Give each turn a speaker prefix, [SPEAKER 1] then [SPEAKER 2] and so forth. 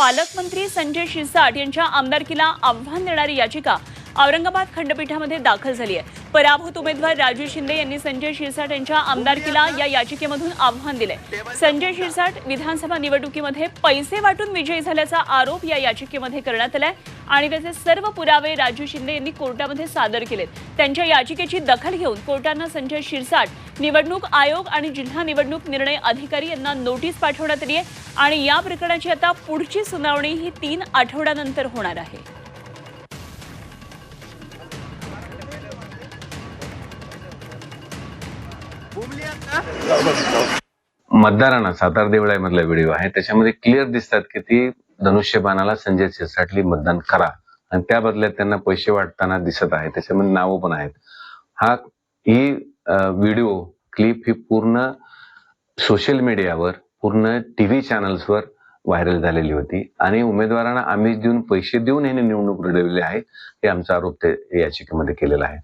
[SPEAKER 1] पालकमंत्री संजय शिरसाट यांच्या आमदारकीला आव्हान देणारी याचिका औरंगाबाद खंडपीठामध्ये दाखल झाली आहे. पराभूत उमेदवार राजू शिंदे यांनी संजय शिरसाट यांच्या आमदारकीला या याचिकेमधून आव्हान दिले संजय शिरसाट विधानसभा निवडणुकीमध्ये पैसे वाटून विजयी झाल्याचा आरोप या याचिकेमध्ये करण्यात आलाय. आणि त्याचे सर्व पुरावे राजू शिंदे यांनी कोर्टामध्ये सादर केलेत. त्यांच्या याचिकेची दखल घेऊन कोर्टानं संजय शिरसाट निवडणूक आयोग आणि जिल्हा निवडणूक निर्णय अधिकारी यांना नोटीस पाठवण्यात आली आहे आणि या प्रकरणाची आता पुढची सुनावणी ही तीन आठवड्यानंतर होणार आहे.
[SPEAKER 2] मतदारांना सातारा देवळामधला व्हिडिओ आहे त्याच्यामध्ये क्लिअर दिसतात की ती धनुष्यबाणाला संजय शिरसाटली मतदान करा. आणि त्या बदल्यात त्यांना पैसे वाटताना दिसत आहे त्याच्यामध्ये नावं पण आहेत. हा ही व्हिडिओ क्लिप ही पूर्ण सोशल मीडियावर पूर्ण टी व्ही चॅनल्सवर व्हायरल झालेली होती. आणि उमेदवारांना आम्ही देऊन पैसे देऊन ह्याने निवडणूक लढवली आहे हे आमचा आरोप ते याचिकेमध्ये केलेला आहे.